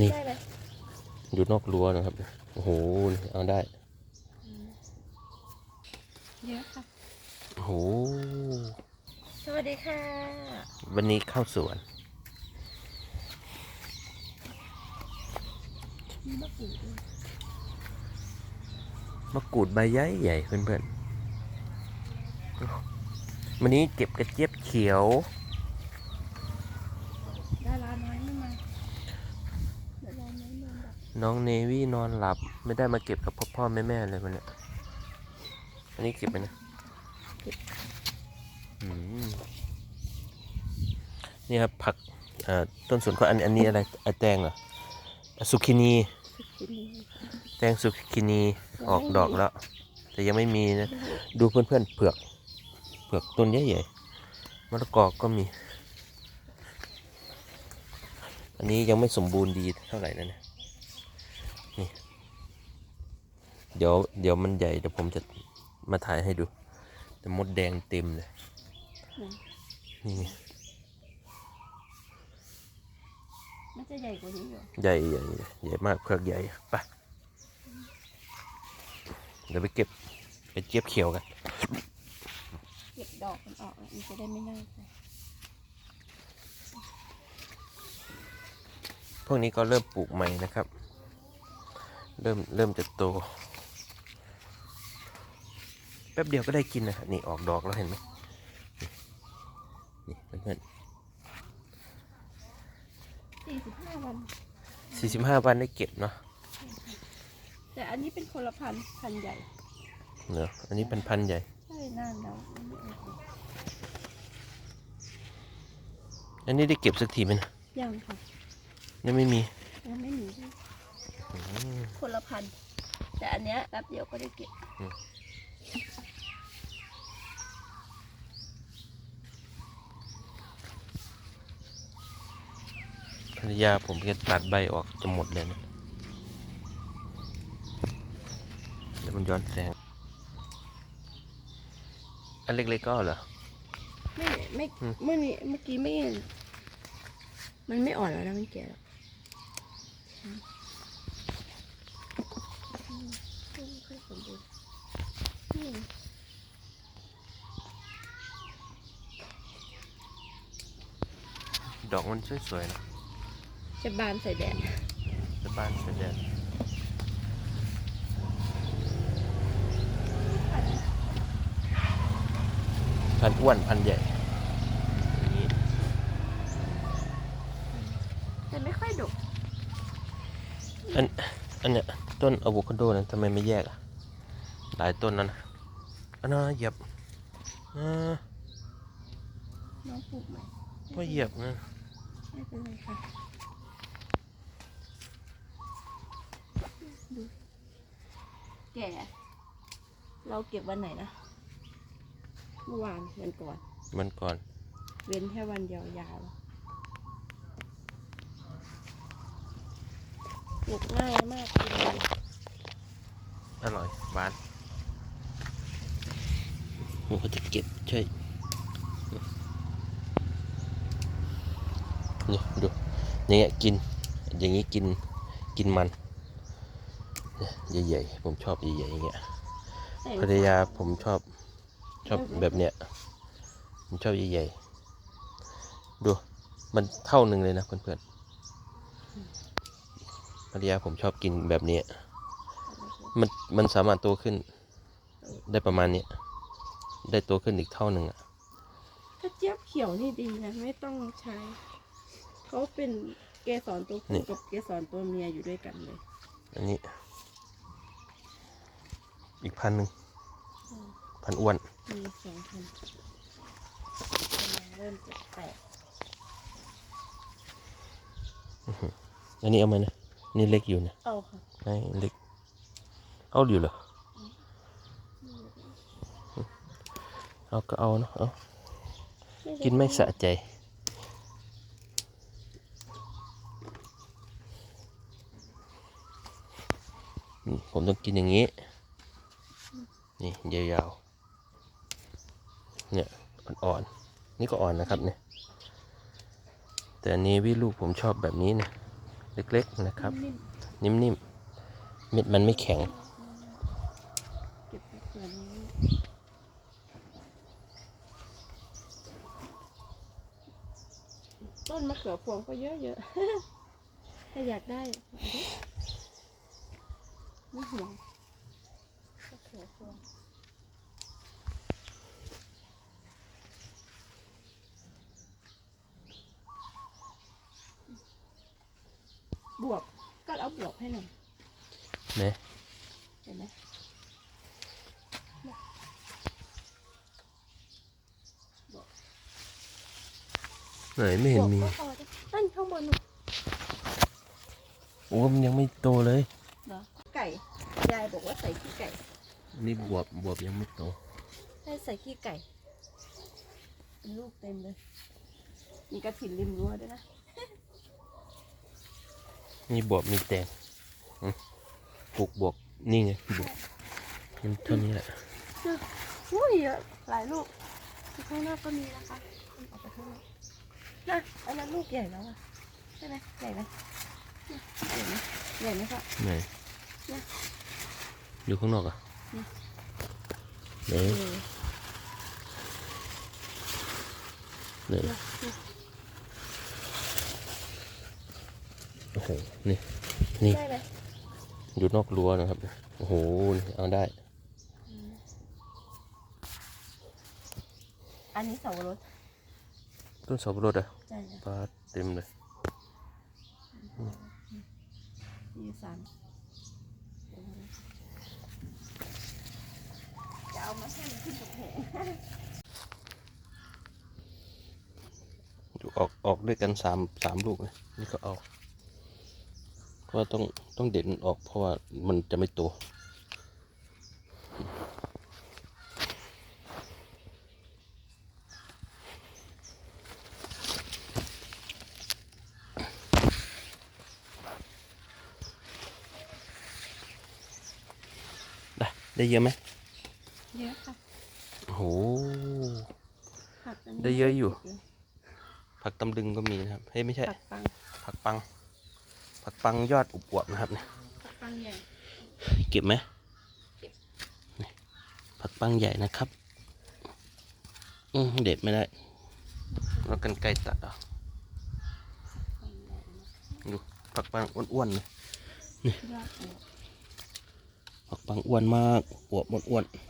นี่ ได้ไหมอยู่นอกรั้วนะครับ โอ้โหนี่เอาได้ เยอะค่ะ โอ้โห สวัสดีค่ะ วันนี้เข้าสวน มีมะกรูดด้วยมะกรูดใบใหญ่ใหญ่เพื่อนๆ วันนี้เก็บกระเจี๊ยบเขียว ดาราน้อยไม่มาดาราน้อยนอ น้องเนวี่นอนหลับ ไม่ได้มาเก็บกับพ่อพ่อแม่แม่เลยวันเนี้ยอันนี้เก็บไปนะนี่ครับผักต้นสวนก็อันอันนี้อะไรอแตงเหรอสุกินี แตงสุกินีออกดอกแล้ว แต่ยังไม่มีนะ ดูเพื่อนๆเผือก เผือกต้นใหญ่ๆมะละกอก็มี อันนี้ยังไม่สมบูรณ์ดีเท่าไหร่นะเนี่ยนี่ เดี๋ยวเดี๋ยวมันใหญ่เดี๋ยวผมจะมาถ่ายให้ดู แต่มดแดงเต็มเลย นี่ไงมันจะใหญ่กว่านี้เหรอใหญ่ใหญ่ใหญ่มากเผือกใหญ่ไปเดี๋ยวไปเก็บไปเจี๊ยบเขียวกัน เก็บดอกมันออกแล้วมันจะได้ไม่เน่าไปพวกนี้ก็เริ่มปลูกใหม่นะครับ เริ่มเริ่มจะโตแป๊บเดียวก็ได้กินนะนี่ออกดอกแล้วเห็นไหมนี่นี่เพื่อนสี่สิบห้าวันๆสี่สิบห้าวันได้เก็บเนาะแต่อันนี้เป็นคนละพันธุ์พันธุ์ใหญ่เนอะอันนี้เป็นพันธุ์ใหญ่ใช่นานแล้วมันไม่โอเคอันนี้ได้เก็บสักทีไหมนะยังค่ะยังไม่มียังไม่มีด้วยอืมคนละพันธุ์แต่อันเนี้ยแป๊บเดียวก็ได้เก็บ ภรรยาผมจะตัดใบออกจะหมดเลยนะเดี๋ยวมันย้อนแสง อันเล็กๆก็เอาเหรอ ไม่ไม่อืม เมื่อนี้เมื่อกี้ไม่เห็นมันไม่อ่อนแล้วนะมันแก่แล้วอืมไม่ค่อยสมบูรณ์นี่ดอกมันสวยๆนะ จะบานใส่แดด จะบานเสร็จแล้วพันอ้วนพันใหญ่นี่แต่ไม่ค่อยดก อัน อันเนี้ยต้นอะโวคาโดนะทำไมไม่แยกอะ หลายต้นนะนะอันน่ะเหยียบอ่าน้องปลูกใหม่ว่าเหยียบนะไม่เป็นไรค่ะ ดูแก่ เราเก็บวันไหนนะ เมื่อวานวันก่อน มันก่อน เว้นแค่วันเดียวยาวปลูกง่ายมากกินเลยอร่อยหวานผมก็จะเก็บใช่นี่ดูอย่างเงี้ยกิน อย่างงี้กิน กินมันเนี่ย ใหญ่ๆผมชอบใหญ่ๆอย่างเงี้ยใส่ภรรยาผมชอบชอบแบบเนี้ยผมชอบใหญ่ๆดูมันเท่าหนึ่งเลยนะเพื่อนๆภรรยาผมชอบกินแบบนี้มันมันสามารถโตขึ้น ได้ประมาณเนี้ยได้โตขึ้นอีกเท่าหนึ่งอะกระเจี๊ยบเขียวนี่ดีนะไม่ต้องใช้เขาเป็นเกสรตัวนี่ผู้กับเกสรตัวเมียอยู่ด้วยกันเลย อันนี้ อีกพันหนึ่งพันอ้วนมีสองพันเริ่มจะแตกอันนี้เอามานะนี่เล็กอยู่นะเอาค่ะไม่เล็ก เอาอยู่เหรอเอาก็เอาเนาะเอากินไม่สะใจอืมผมต้องกินอย่างนี้ นี่ยาวๆเนี่ยอ่อนๆ นี่ก็อ่อนนะครับเนี่ย แต่อันนี้วิลูกผมชอบแบบนี้นะเล็กๆนะครับ นิ่มๆ เม็ดมันไม่แข็งต้นมะเขือพวงก็เยอะๆ ถ้าอยากได้เอาดิไม่ห่เขือพวง บวบก็เอาบวบให้หน่อยนะเห็นไหมไหนไม่เห็นมีบวบก็พอจ้ะต้นข้างบนน่ะโอ้มันยังไม่โตเลยเหรอไก่ ยายบอกว่าใส่ขี้ไก่ นี่บวบบวบยังไม่โตให้ใส่ขี้ไก่เป็นลูกเต็มเลย มีกระถิ่นริมรั้วด้วยนะ นี่บวบมีแตงอืมปลูกบวบนี่ไงบวบมันเท่านี้แหละอุ้ยเยอะหลายลูกข้างหน้าก็มีนะคะคุณออกไปข้างนอกนะอันนั้นลูกใหญ่แล้วอะใช่ไหมใหญ่ไหมเนี่ยใหญ่ไหมใหญ่ไหมพ่อไหนเนี่ยอยู่ข้างนอกอะเนี่ย ไหนเออไหนเนี่ยเนี่ยโอ้โห นี่ นี่ได้ไหมอยู่นอกรั้วนะครับ โอ้โห เอาได้ อันนี้เสาวรสต้นสับปะรดอะใช่จ้ะปลาเต็มเลยมีสามจะ เอามาให้มันขึ้นกับแผงออกออกด้วยกันสามสามลูกเลยนี่ก็เอาเพราะว่าต้องต้องเด็ดมันออกเพราะว่ามันจะไม่โตได้ได้เยอะไหม เยอะค่ะ โอ้โห ผักนนี้ ได้ เยอะอยู่ ผักตำลึงก็มีนะครับเฮ้ยไม่ใช่ ผักปัง ผักปัง ผักปังยอดอุบวบนะครับเนี่ยผักปังใหญ่ เก็บไหมเก็บนี่ผักปังใหญ่นะครับ อืมเด็ดไม่ได้ แล้วกันไกลตัดเอะปังใหญ่นะดูผักปังอ้วนๆเลยยอดอวบผักปังอ้วนมากอวบอ้วนๆ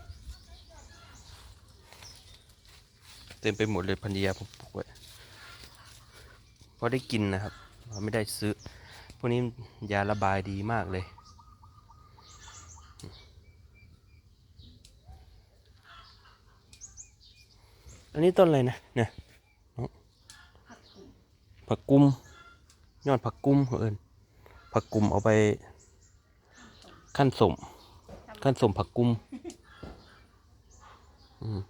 เต็มไปหมดเลยพันธุ์ยาผมปลูกไว้พอได้กินนะครับเราไม่ได้ซื้อ พวกนี้ยาระบายดีมากเลย อันนี้ต้นอะไรนะเนี่ยผักกุ่มผักกุมยอดผักกุมเอิญผักกุมเอาไป ขั้นสมขั้นสมผักกุมอืม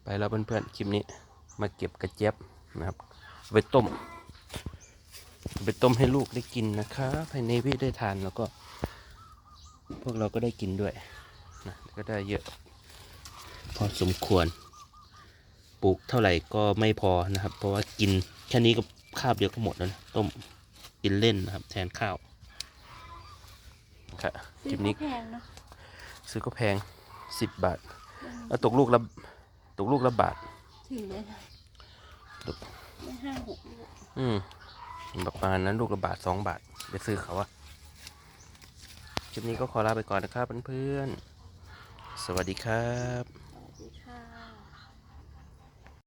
ไป แล้วเพื่อนๆคลิปนี้มาเก็บกระเจี๊ยบนะครับเอาไปต้มเอาไปต้มให้ลูกได้กินนะครับให้เนวี่ได้ทานแล้วก็ พวกเราก็ได้กินด้วยนะก็ได้เยอะ พอสมควร ปลูกเท่าไหร่ก็ไม่พอนะครับ เพราะว่ากินแค่นี้ก็คาบเดียวก็หมดแล้วนะต้มกินเล่นนะครับ แทนข้าวครับคซื้ลิอปนี้ก็แพงเนอะซื้อก็แพงสิบบาทแล้วตกลูกละ ตกลูกละบาทถึงเลยนะตกไม่ห้าหกลูกอืมประมาณนั้นลูกละบาทสองบาทไปซื้อเขาอะคลิปนี้ก็ขอลาไปก่อนนะครับเพื่อนๆสวัสดีครับ